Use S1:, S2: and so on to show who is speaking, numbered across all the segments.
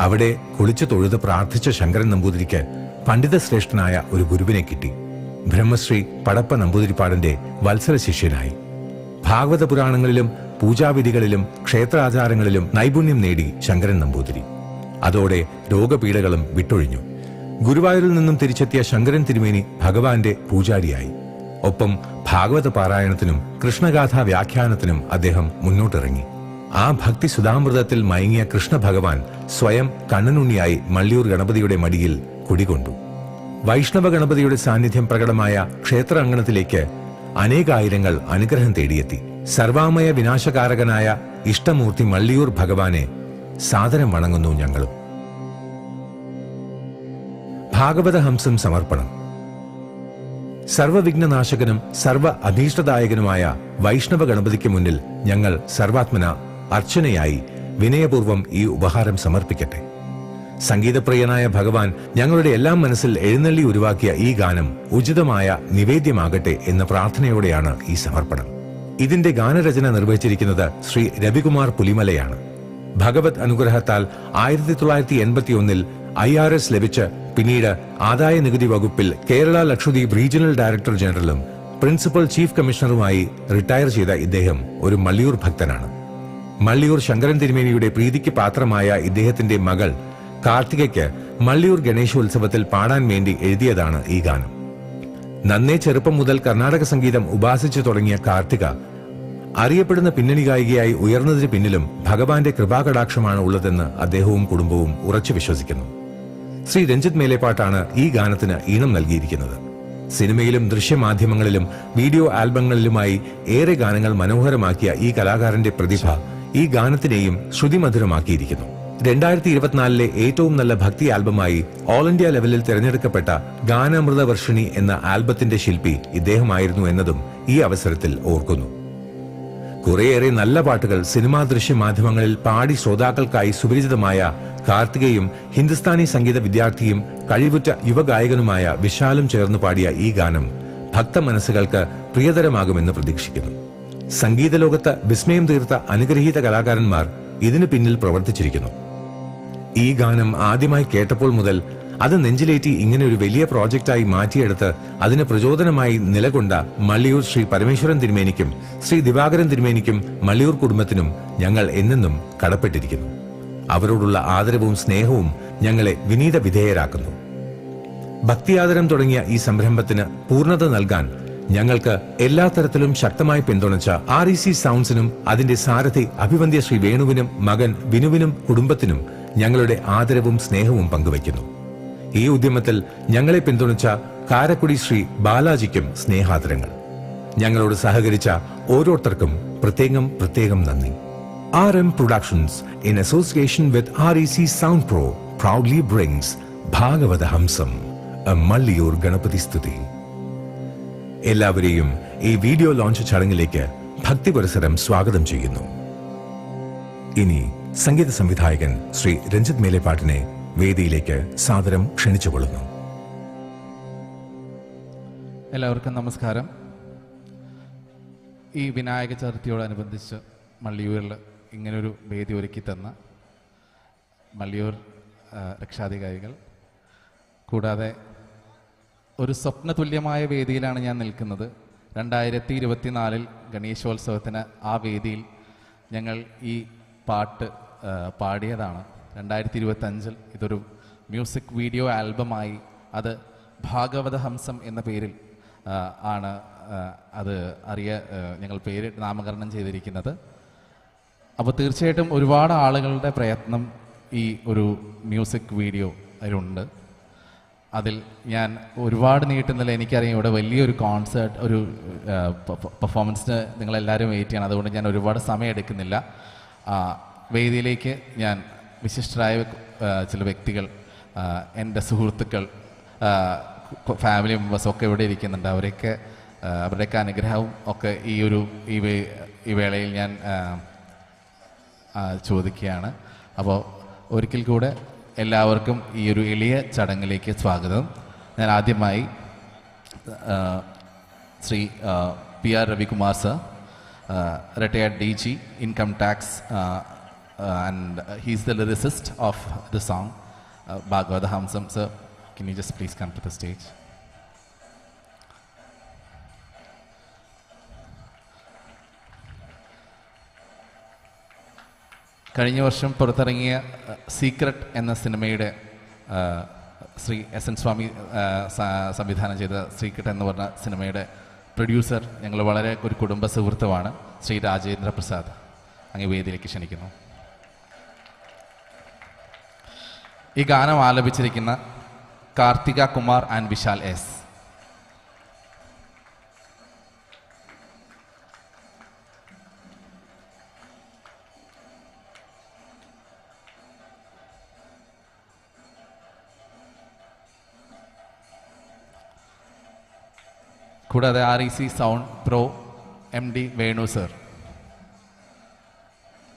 S1: അവിടെ കുളിച്ചു തൊഴുത് പ്രാർത്ഥിച്ച ശങ്കരൻ നമ്പൂതിരിക്ക് പണ്ഡിത ശ്രേഷ്ഠനായ ഒരു ഗുരുവിനെ കിട്ടി. ബ്രഹ്മശ്രീ പടപ്പ നമ്പൂതിരിപ്പാടിന്റെ വത്സര ശിഷ്യനായി ഭാഗവത പുരാണങ്ങളിലും പൂജാവിധികളിലും ക്ഷേത്രാചാരങ്ങളിലും നൈപുണ്യം നേടി ശങ്കരൻ നമ്പൂതിരി. അതോടെ രോഗപീഠകളും വിട്ടൊഴിഞ്ഞു. ഗുരുവായൂരിൽ നിന്നും തിരിച്ചെത്തിയ ശങ്കരൻ തിരുമേനി ഭഗവാന്റെ പൂജാരിയായി. ഒപ്പം ഭാഗവത പാരായണത്തിനും കൃഷ്ണഗാഥാ വ്യാഖ്യാനത്തിനും അദ്ദേഹം മുന്നോട്ടിറങ്ങി. ആ ഭക്തി സുധാമൃതത്തിൽ മയങ്ങിയ കൃഷ്ണ ഭഗവാൻ സ്വയം കണ്ണനുണ്ണിയായി മള്ളിയൂർ ഗണപതിയുടെ മടിയിൽ കുടികൊണ്ടു. വൈഷ്ണവ ഗണപതിയുടെ സാന്നിധ്യം പ്രകടമായ ക്ഷേത്ര അങ്കണത്തിലേക്ക് അനേകായിരങ്ങൾ അനുഗ്രഹം തേടിയെത്തി. സർവാമയ വിനാശകാരകനായ ഇഷ്ടമൂർത്തി മള്ളിയൂർ ഭഗവാനെ സാദരം വണങ്ങുന്നു ഞങ്ങളും. ഭാഗവതഹംസം സമർപ്പണം. സർവവിഘ്നനാശകനും സർവ അധീഷ്ടദായകനുമായ വൈഷ്ണവ ഗണപതിക്ക് മുന്നിൽ ഞങ്ങൾ സർവാത്മന അർച്ചനയായി വിനയപൂർവം ഈ ഉപഹാരം സമർപ്പിക്കട്ടെ. സംഗീതപ്രിയനായ ഭഗവാൻ ഞങ്ങളുടെ എല്ലാം മനസ്സിൽ എഴുന്നള്ളി ഉരുവാക്കിയ ഈ ഗാനം ഉചിതമായ നിവേദ്യമാകട്ടെ എന്ന പ്രാർത്ഥനയോടെയാണ് ഈ സമർപ്പണം. ഇതിന്റെ ഗാനരചന നിർവഹിച്ചിരിക്കുന്നത് ശ്രീ രവികുമാർ പുലിമലയാണ്. ഭഗവത് അനുഗ്രഹത്താൽ ആയിരത്തി തൊള്ളായിരത്തി എൺപത്തി ഒന്നിൽ ഐ ആർ എസ് ലഭിച്ച് പിന്നീട് ആദായ നികുതി വകുപ്പിൽ കേരള ലക്ഷദ്വീപ് റീജിയണൽ ഡയറക്ടർ ജനറലും പ്രിൻസിപ്പൽ ചീഫ് കമ്മീഷണറുമായി റിട്ടയർ ചെയ്ത ഇദ്ദേഹം ഒരു മള്ളിയൂർ ഭക്തനാണ്. മള്ളിയൂർ ശങ്കരൻ തിരുമേനിയുടെ പ്രീതിക്ക് പാത്രമായ ഇദ്ദേഹത്തിന്റെ മകൾ കാർത്തികയ്ക്ക് മള്ളിയൂർ ഗണേശോത്സവത്തിൽ പാടാൻ വേണ്ടി എഴുതിയതാണ് ഈ ഗാനം. നന്നേ ചെറുപ്പം മുതൽ കർണാടക സംഗീതം ഉപാസിച്ചു തുടങ്ങിയ കാർത്തിക അറിയപ്പെടുന്ന പിന്നണി ഗായികയായി ഉയർന്നതിന് പിന്നിലും ഭഗവാന്റെ കൃപാകടാക്ഷമാണ് ഉള്ളതെന്ന് അദ്ദേഹവും കുടുംബവും ഉറച്ചു വിശ്വസിക്കുന്നു. ശ്രീ രഞ്ജിത് മേലേപ്പാട്ടാണ് ഈ ഗാനത്തിന് ഈണം നൽകിയിരിക്കുന്നത്. സിനിമയിലും ദൃശ്യമാധ്യമങ്ങളിലും വീഡിയോ ആൽബങ്ങളിലുമായി ഏറെ ഗാനങ്ങൾ മനോഹരമാക്കിയ ഈ കലാകാരന്റെ പ്രതിഭ ഈ ഗാനത്തിനെയും ശ്രുതിമധുരമാക്കിയിരിക്കുന്നു. രണ്ടായിരത്തി ഇരുപത്തിനാലിലെ ഏറ്റവും നല്ല ഭക്തി ആൽബമായി ഓൾ ഇന്ത്യ ലെവലിൽ തിരഞ്ഞെടുക്കപ്പെട്ട ഗാനാമൃത വർഷിണി എന്ന ആൽബത്തിന്റെ ശില്പി ഇദ്ദേഹമായിരുന്നു എന്നതും ഈ അവസരത്തിൽ ഓർക്കുന്നു. കുറേയേറെ നല്ല പാട്ടുകൾ സിനിമാ ദൃശ്യ മാധ്യമങ്ങളിൽ പാടി ശ്രോതാക്കൾക്കായി സുപരിചിതമായ കാർത്തികയും ഹിന്ദുസ്ഥാനി സംഗീത വിദ്യാർത്ഥിയും കഴിവുറ്റ യുവഗായകനുമായ വിശാലും ചേർന്ന് പാടിയ ഈ ഗാനം ഭക്ത മനസ്സുകൾക്ക് പ്രിയതരമാകുമെന്ന് പ്രതീക്ഷിക്കുന്നു. സംഗീത ലോകത്ത് വിസ്മയം തീർത്ത അനുഗ്രഹീത കലാകാരന്മാർ ഇതിനു പിന്നിൽ പ്രവർത്തിച്ചിരിക്കുന്നു. ഈ ഗാനം ആദ്യമായി കേട്ടപ്പോൾ മുതൽ അത് നെഞ്ചിലേറ്റി ഇങ്ങനെ ഒരു വലിയ പ്രോജക്റ്റായി മാറ്റിയെടുത്ത് അതിന് പ്രചോദനമായി നിലകൊണ്ട മള്ളിയൂർ ശ്രീ പരമേശ്വരൻ തിരുമേനിക്കും ശ്രീ ദിവാകരൻ തിരുമേനിക്കും മള്ളിയൂർ കുടുംബത്തിനും ഞങ്ങൾ എന്നെന്നും കടപ്പെട്ടിരിക്കുന്നു. അവരോടുള്ള ആദരവും സ്നേഹവും ഞങ്ങളെ വിനീത വിധേയരാക്കുന്നു ഭക്തിയാദരം തുടങ്ങിയ ഈ സംരംഭത്തിന് പൂർണത നൽകാൻ ഞങ്ങൾക്ക് എല്ലാ തരത്തിലും ശക്തമായി പിന്തുണച്ച ആർ ഇ സി സൗണ്ട്സിനും അതിന്റെ സാരഥി അഭിവന്ദ്യ ശ്രീ വേണുവിനും മകൻ വിനുവിനും കുടുംബത്തിനും ഞങ്ങളുടെ ആദരവും സ്നേഹവും പങ്കുവയ്ക്കുന്നു. ഈ ഉദ്യമത്തിൽ ഞങ്ങളെ പിന്തുണച്ച കാരക്കുടി ശ്രീ ബാലാജിക്കും സ്നേഹാദരങ്ങൾ. ഞങ്ങളോട് സഹകരിച്ച ഓരോരുത്തർക്കും പ്രത്യേകം പ്രത്യേകം നന്ദി. R M productions in association with R E C sound pro proudly brings Bhagavatha Hamsam Malliyoor Ganapati സ്തുതി. എല്ലാവരെയും ഈ വീഡിയോ ലോഞ്ച് ചടങ്ങിലേക്ക് ഭക്തി പരിസരം സ്വാഗതം ചെയ്യുന്നു. ഇനി സംഗീത സംവിധായകൻ ശ്രീ രഞ്ജിത് മേലെപ്പാട്ടിനെ വേദിയിലേക്ക് സാദരം ക്ഷണിച്ചുകൊള്ളുന്നു
S2: എല്ലാവർക്കും നമസ്കാരം. ഈ വിനായക ചതുർത്ഥിയോടനുബന്ധിച്ച് മള്ളിയൂരിൽ ഇങ്ങനൊരു വേദി ഒരുക്കി തന്ന മള്ളിയൂർ രക്ഷാധികാരികൾ കൂടാതെ ഒരു സ്വപ്ന തുല്യമായ വേദിയിലാണ് ഞാൻ നിൽക്കുന്നത്. രണ്ടായിരത്തി ഇരുപത്തിനാലിൽ ഗണേശോത്സവത്തിന് ആ വേദിയിൽ ഞങ്ങൾ ഈ പാട്ട് പാടിയതാണ്. രണ്ടായിരത്തി ഇരുപത്തഞ്ചിൽ ഇതൊരു മ്യൂസിക് വീഡിയോ ആൽബമായി അത് ഭാഗവത ഹംസം എന്ന പേരിൽ ആണ് അത് അറിയ ഞങ്ങൾ പേര് നാമകരണം ചെയ്തിരിക്കുന്നത്. അപ്പോൾ തീർച്ചയായിട്ടും ഒരുപാട് ആളുകളുടെ പ്രയത്നം ഈ ഒരു മ്യൂസിക് വീഡിയോ അതിലുണ്ട്. അതിൽ ഞാൻ ഒരുപാട് നീട്ടുന്നില്ല. എനിക്കറിയാം ഇവിടെ വലിയൊരു കോൺസേർട്ട് ഒരു പെർഫോമൻസിന് നിങ്ങളെല്ലാവരും വെയിറ്റ് ചെയ്യണം. അതുകൊണ്ട് ഞാൻ ഒരുപാട് സമയം എടുക്കുന്നില്ല. വേദിയിലേക്ക് ഞാൻ വിശിഷ്ടരായ ചില വ്യക്തികൾ എന്റെ സുഹൃത്തുക്കൾ ഫാമിലി മെമ്പേഴ്സ് ഒക്കെ ഇവിടെ ഇരിക്കുന്നുണ്ട്. അവരെയൊക്കെ അവരുടെയൊക്കെ അനുഗ്രഹവും ഒക്കെ ഈ ഒരു ഈ ഈ വേളയിൽ ഞാൻ ചോദിക്കുകയാണ്. അപ്പോൾ ഒരിക്കൽ കൂടെ എല്ലാവർക്കും ഈ ഒരു എളിയ ചടങ്ങിലേക്ക് സ്വാഗതം ഞാൻ ആദ്യമായി Shri P R Ravikumar sir retired D G income tax uh, and uh, he's the lyricist of the song uh, Bhagavata Hamsam. Sir, can you just please come കഴിഞ്ഞ വർഷം പുറത്തിറങ്ങിയ സീക്രട്ട് എന്ന സിനിമയുടെ ശ്രീ എസ് എൻ സ്വാമി സംവിധാനം ചെയ്ത secret എന്ന് പറഞ്ഞ സിനിമയുടെ പ്രൊഡ്യൂസർ ഞങ്ങൾ വളരെ ഒരു കുടുംബ സുഹൃത്തുമാണ് ശ്രീ രാജേന്ദ്ര പ്രസാദ്. അങ്ങ് വേദിയിലേക്ക് ക്ഷണിക്കുന്നു. ഈ ഗാനം ആലപിച്ചിരിക്കുന്ന കാർത്തിക കുമാർ ആൻഡ് വിശാൽ എസ്. കൂടാതെ R E C sound pro M D Venu sir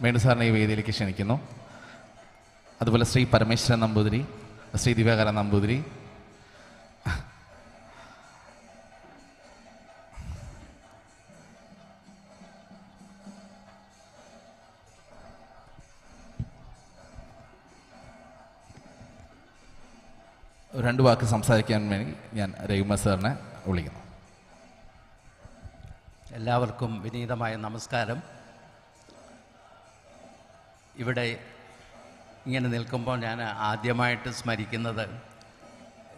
S2: Venu സാറിനെ ഈ വേദിയിലേക്ക് ക്ഷണിക്കുന്നു. അതുപോലെ ശ്രീ പരമേശ്വരൻ നമ്പൂതിരി ശ്രീ ദിവാകരൻ നമ്പൂതിരി. രണ്ട് വാക്ക് സംസാരിക്കാൻ വേണ്ടി ഞാൻ രഘുമ സാറിനെ വിളിക്കുന്നു.
S3: എല്ലാവർക്കും വിനീതമായ നമസ്കാരം. ഇവിടെ ഇങ്ങനെ നിൽക്കുമ്പോൾ ഞാൻ ആദ്യമായിട്ട് സ്മരിക്കുന്നത്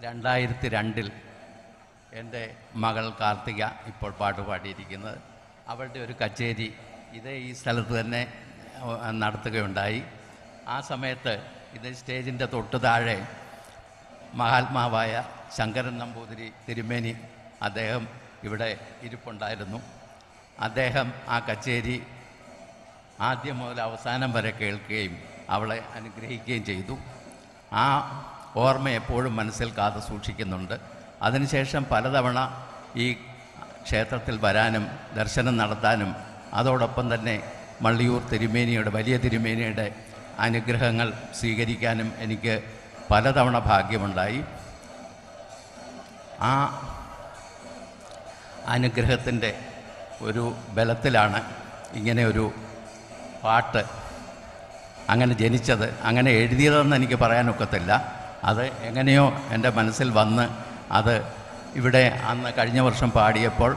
S3: രണ്ടായിരത്തി രണ്ടിൽ എന്റെ മകൾ കാർത്തിക ഇപ്പോൾ പാട്ട് പാടിയിരിക്കുന്നത് അവളുടെ ഒരു കച്ചേരി ഇതേ ഈ സ്ഥലത്ത് തന്നെ നടത്തുകയുണ്ടായി. ആ സമയത്ത് ഇത് സ്റ്റേജിന്റെ തൊട്ട് താഴെ മഹാത്മാവായ ശങ്കരൻ നമ്പൂതിരി തിരുമേനി അദ്ദേഹം ഇവിടെ ഇരിപ്പുണ്ടായിരുന്നു. അദ്ദേഹം ആ കച്ചേരി ആദ്യം മുതൽ അവസാനം വരെ കേൾക്കുകയും അവളെ അനുഗ്രഹിക്കുകയും ചെയ്തു. ആ ഓർമ്മ എപ്പോഴും മനസ്സിൽ കാത്തു സൂക്ഷിക്കുന്നുണ്ട്. അതിനുശേഷം പലതവണ ഈ ക്ഷേത്രത്തിൽ വരാനും ദർശനം നടത്താനും അതോടൊപ്പം തന്നെ മള്ളിയൂർ തിരുമേനിയുടെ വലിയ തിരുമേനിയുടെ അനുഗ്രഹങ്ങൾ സ്വീകരിക്കാനും എനിക്ക് പലതവണ ഭാഗ്യമുണ്ടായി. ആ അനുഗ്രഹത്തിന്റെ ഒരു ബലത്തിലാണ് ഇങ്ങനെ ഒരു പാട്ട് അങ്ങനെ ജനിച്ചത്. അങ്ങനെ എഴുതിയതെന്ന് എനിക്ക് പറയാനൊക്കത്തില്ല. അത് എങ്ങനെയോ എന്റെ മനസ്സിൽ വന്ന് അത് ഇവിടെ അന്ന് കഴിഞ്ഞ വർഷം പാടിയപ്പോൾ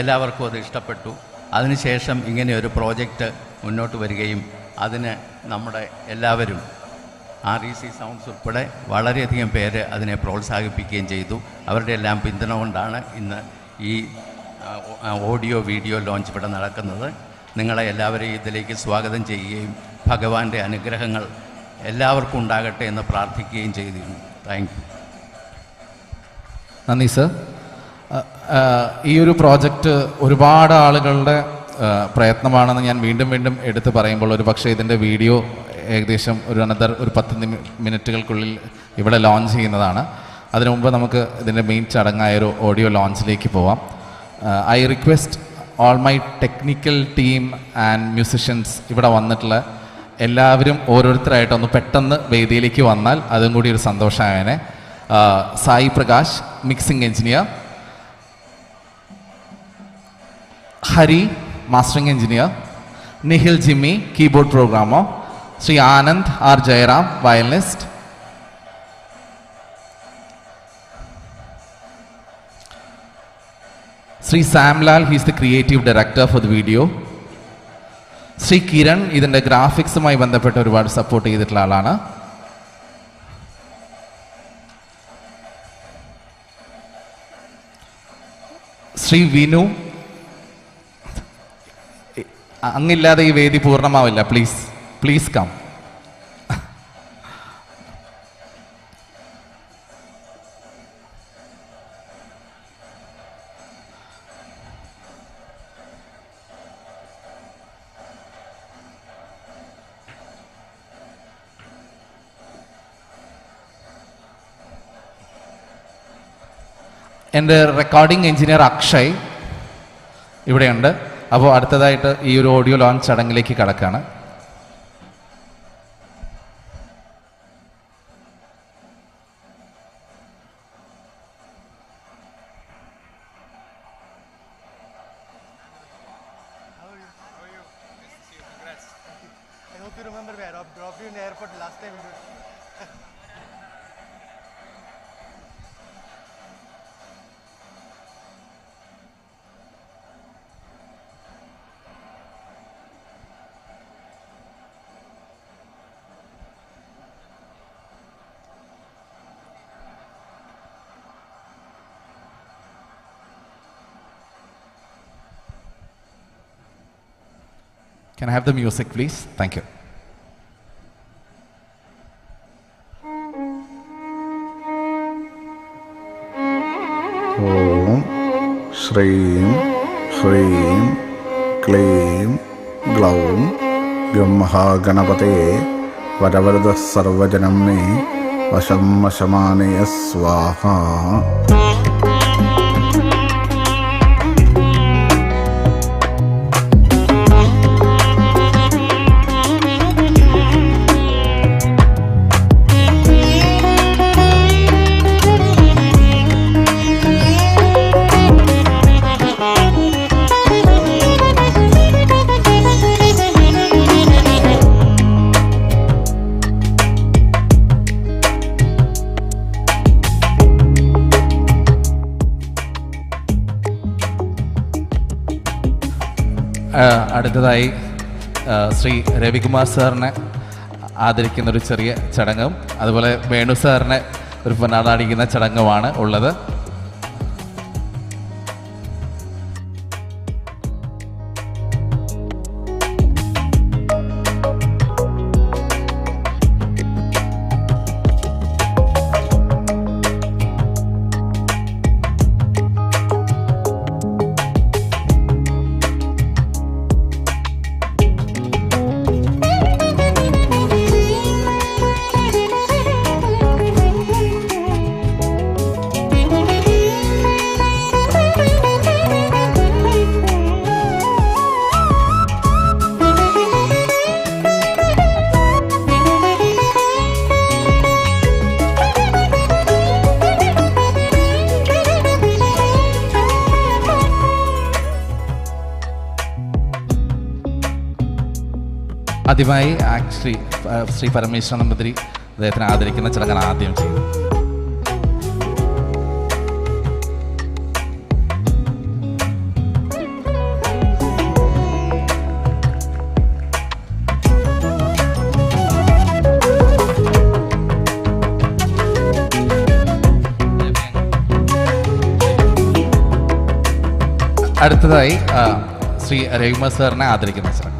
S3: എല്ലാവർക്കും അത് ഇഷ്ടപ്പെട്ടു. അതിനുശേഷം ഇങ്ങനെ ഒരു പ്രോജക്റ്റ് മുന്നോട്ട് വരികയും അതിന് നമ്മുടെ എല്ലാവരും ആർ ഇ സി സൗണ്ട്സ് ഉൾപ്പെടെ വളരെയധികം പേര് അതിനെ പ്രോത്സാഹിപ്പിക്കുകയും ചെയ്തു. അവരുടെ എല്ലാം പിന്തുണ കൊണ്ടാണ് ഇന്ന് ഈ ഓഡിയോ വീഡിയോ ലോഞ്ച് ഇവിടെ നടക്കുന്നത്. നിങ്ങളെ എല്ലാവരെയും ഇതിലേക്ക് സ്വാഗതം ചെയ്യുകയും ഭഗവാന്റെ അനുഗ്രഹങ്ങൾ എല്ലാവർക്കും ഉണ്ടാകട്ടെ എന്ന് പ്രാർത്ഥിക്കുകയും ചെയ്തിരുന്നു. താങ്ക് യു
S2: നന്ദി സർ ഈ ഒരു പ്രോജക്റ്റ് ഒരുപാട് ആളുകളുടെ പ്രയത്നമാണെന്ന് ഞാൻ വീണ്ടും വീണ്ടും എടുത്തു പറയുമ്പോൾ ഒരു പക്ഷേ ഇതിന്റെ വീഡിയോ ഏകദേശം ഒരു അനന്തർ ഒരു പത്ത് മിനിറ്റുകൾക്കുള്ളിൽ ഇവിടെ ലോഞ്ച് ചെയ്യുന്നതാണ്. അതിനു മുമ്പ് നമുക്ക് ഇതിന്റെ മെയിൻ ചടങ്ങായ ഒരു ഓഡിയോ ലോഞ്ചിലേക്ക് പോവാം. I request all my technical team and musicians ഇവിടെ വന്നിട്ടുള്ള എല്ലാവരും ഓരോരുത്തരായിട്ട് ഒന്ന് പെട്ടെന്ന് വേദിയിലേക്ക് വന്നാൽ അതും കൂടി ഒരു സന്തോഷമായനെ ആ, Sai Prakash mixing engineer Hari mastering engineer Nikhil Jimmy keyboard programmer Shri Anand R Jayaram violinist Shri Samlal he's the creative director for the video Shri Kiran ഇതിന്റെ ഗ്രാഫിക്സുമായി ബന്ധപ്പെട്ട് ഒരുപാട് സപ്പോർട്ട് ചെയ്തിട്ടുള്ള ആളാണ്. ശ്രീ വിനു അങ്ങില്ലാതെ ഈ വേദി പൂർണമാവില്ല. പ്ലീസ് പ്ലീസ് കം എന്റെ റെക്കോർഡിംഗ് എഞ്ചിനീയർ അക്ഷയ് ഇവിടെയുണ്ട് അപ്പോൾ അടുത്തതായിട്ട് ഈ ഒരു ഓഡിയോ ലോഞ്ച് ചടങ്ങിലേക്ക് കടക്കാണ്
S4: I hope you? remember where you? dropped you in the airport last hope
S2: Can I have the music, please? Thank you.
S5: ഓം ശ്രീം ഹ്രീം ക്ലീം ഗ്ലൗം ഗം മഹാഗണപതേ വരവരദ സർവജനം മേ വശം വശമാനയ സ്വാഹ
S2: അടുത്തതായി ശ്രീ രവികുമാർ സാറിനെ ആദരിക്കുന്ന ഒരു ചെറിയ ചടങ്ങും അതുപോലെ വേണു സാറിനെ ഒരു പൊന്നാടാടിക്കുന്ന ചടങ്ങുമാണ് ഉള്ളത്. ആദ്യമായി ശ്രീ ശ്രീ പരമേശ്വരൻ നമ്പൂതിരി അദ്ദേഹത്തിനെ ആദരിക്കുന്ന ചടങ്ങാണ് ആദ്യം ചെയ്തത് അടുത്തതായി ശ്രീ രവികുമാർ സാറിനെ ആദരിക്കുന്ന ചടങ്ങ്.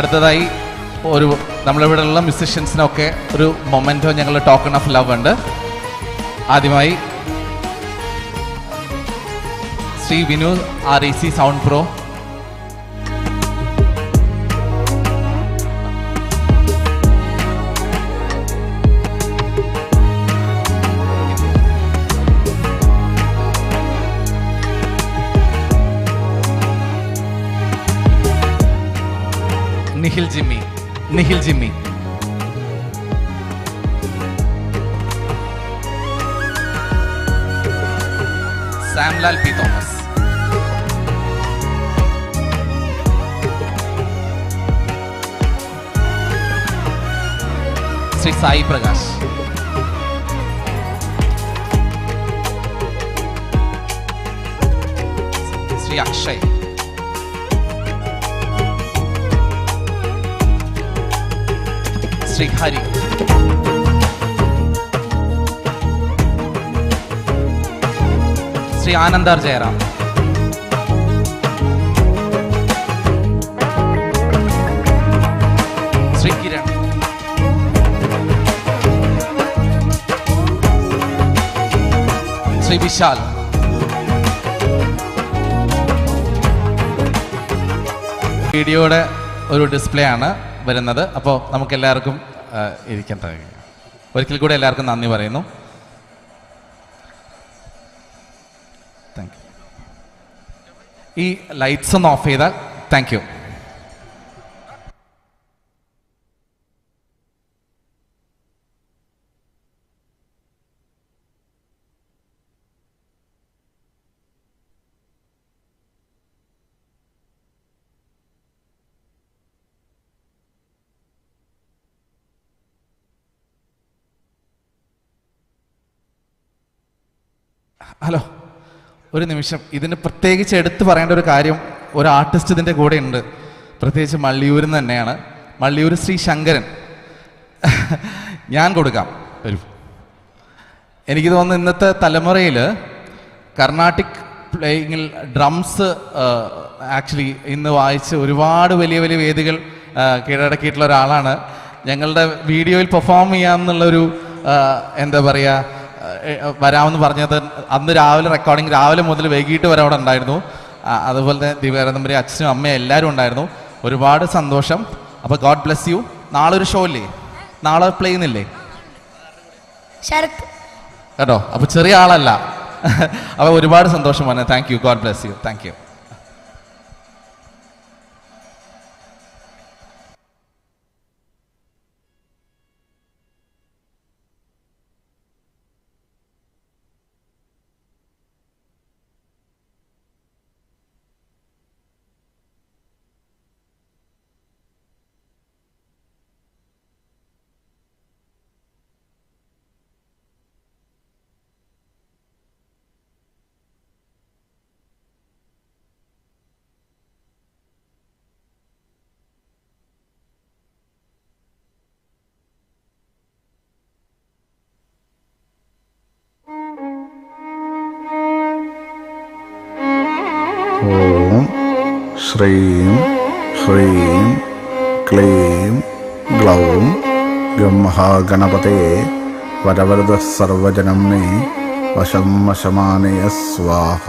S2: അടുത്തതായി ഒരു നമ്മളിവിടെയുള്ള മ്യൂസിഷ്യൻസിനൊക്കെ ഒരു മൊമെന്റോ ഞങ്ങൾ ടോക്കൺ ഓഫ് ലവ് ഉണ്ട്. ആദ്യമായി Shri Vinu R E C sound pro Nikhil Jimmy Nikhil Jimmy Samlal P Thomas Shri Sai Prakash Shri Akshay Shri Hari. Shri Anand R Jayaram. Shri Kiran. Shri Vishal. വീഡിയോയുടെ ഒരു display ആണ് വരുന്നത്. അപ്പോൾ നമുക്ക് എല്ലാവർക്കും ആ, ഇരിക്കാൻ ചെയ്യാം ഒരിക്കൽ കൂടെ എല്ലാവർക്കും നന്ദി പറയുന്നു. താങ്ക് യു ഈ ലൈറ്റ്സ് ഒന്ന് ഓഫ് ചെയ്താൽ താങ്ക് യു ഹലോ ഒരു നിമിഷം. ഇതിന് പ്രത്യേകിച്ച് എടുത്തു പറയേണ്ട ഒരു കാര്യം ഒരു ആർട്ടിസ്റ്റ് ഇതിന്റെ കൂടെ ഉണ്ട്. പ്രത്യേകിച്ച് മള്ളിയൂരിൽ നിന്ന് തന്നെയാണ്. മള്ളിയൂർ ശ്രീ ശങ്കരൻ. ഞാൻ കൊടുക്കാം. വരൂ. എനിക്ക് തോന്നുന്നു ഇന്നത്തെ തലമുറയിൽ കർണാട്ടിക് പ്ലേയിങ്ങിൽ ഡ്രംസ് ആക്ച്വലി ഇന്ന് വായിച്ച് ഒരുപാട് വലിയ വലിയ വേദികൾ കീഴടക്കിയിട്ടുള്ള ഒരാളാണ്. ഞങ്ങളുടെ വീഡിയോയിൽ പെർഫോം ചെയ്യാമെന്നുള്ളൊരു എന്താ പറയുക വരാമെന്ന് പറഞ്ഞത് അന്ന് രാവിലെ റെക്കോർഡിംഗ് രാവിലെ മുതൽ വൈകിട്ട് വരെ അവിടെ ഉണ്ടായിരുന്നു. അതുപോലെ തന്നെ ദിവ്യാനന്ദപുരി അച്ഛനും അമ്മയും എല്ലാവരും ഉണ്ടായിരുന്നു. ഒരുപാട് സന്തോഷം. അപ്പോൾ ഗോഡ് ബ്ലെസ് യു നാളെ ഒരു ഷോ ഇല്ലേ? നാളെ പ്ലേ ചെയ്യുന്നില്ലേ?
S6: ശരത്.
S2: കേട്ടോ? അപ്പൊ ചെറിയ ആളല്ല. അപ്പൊ ഒരുപാട് സന്തോഷം പറഞ്ഞു thank you god bless you thank you
S4: ശ്രീം ഹ്രീം ക്ലീം ഗ്ലൗം ഗം മഹാഗണപതേ വരവരദ സർവജനം മേ വശം വശമാനയ സ്വാഹ.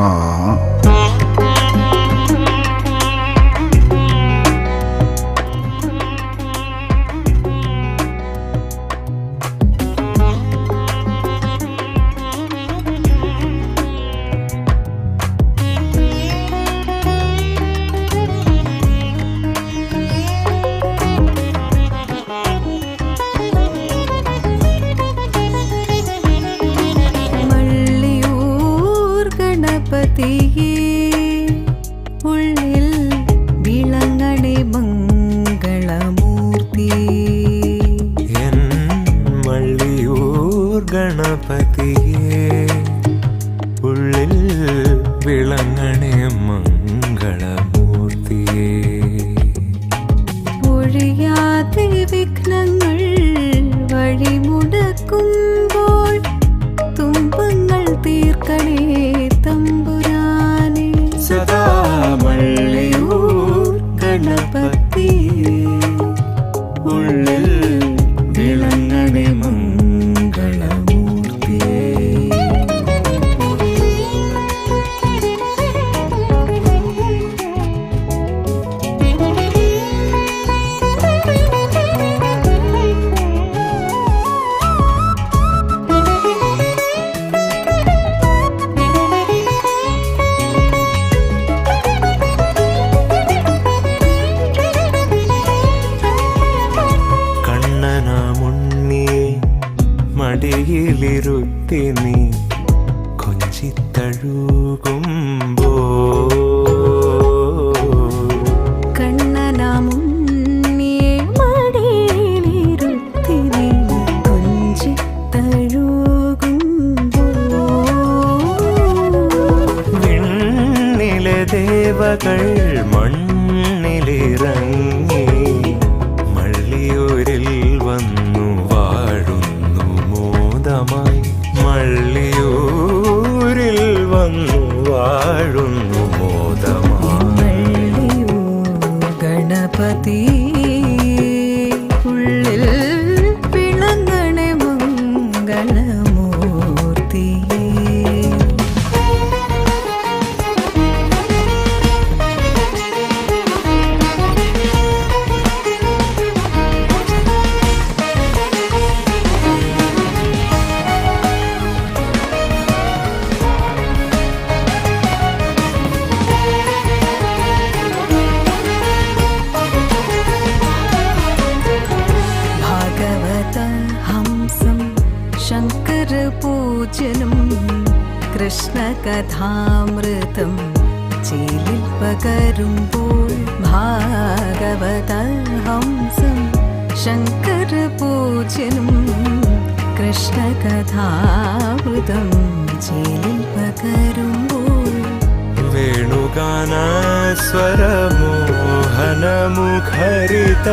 S7: വേണുഗാനസ്വരമോഹനമുഖരിത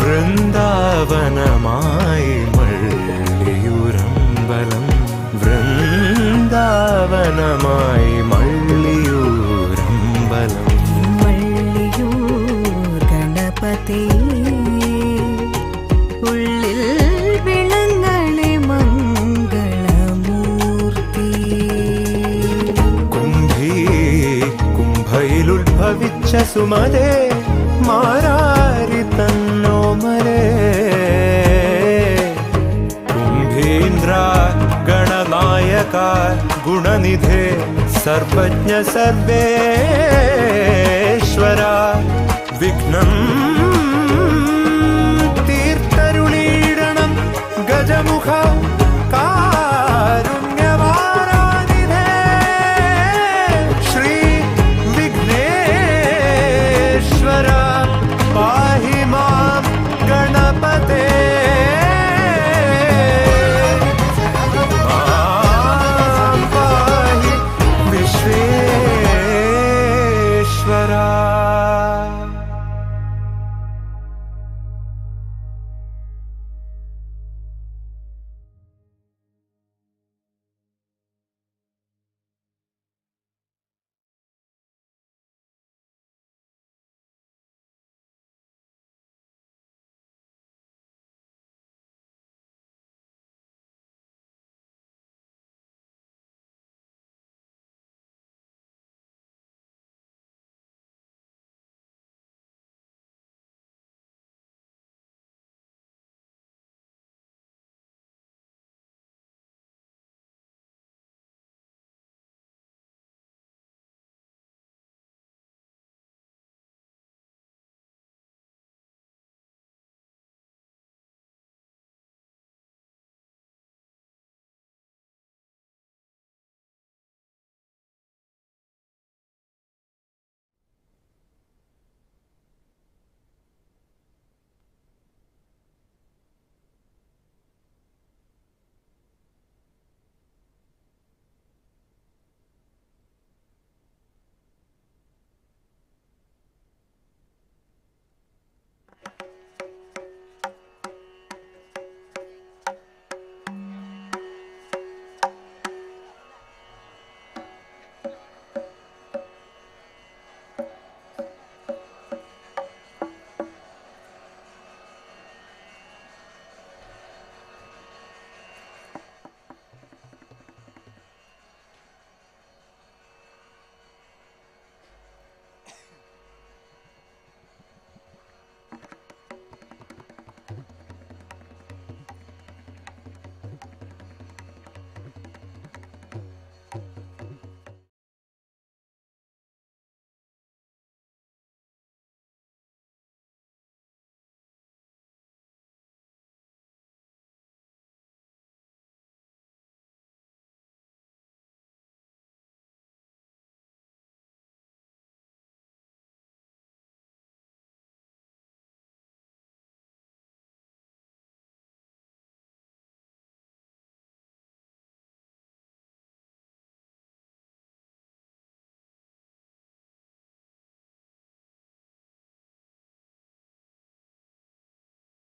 S7: വൃന്ദാവനമായി മള്ളിയൂരമ്പലം. വൃന്ദാവനമായി മള്ളിയൂരമ്പലം.
S4: മള്ളിയൂർ ഗണപതി ഉള്ളിൽ വിളങ്ങളെ മംഗളമൂർത്തി.
S7: കുംഭീ സുമതേ മാരാരി തന്നോമരേ ഗണനായക ഗുണനിധേ സർവജ്ഞ സർവേശ്വര വിഘ്നം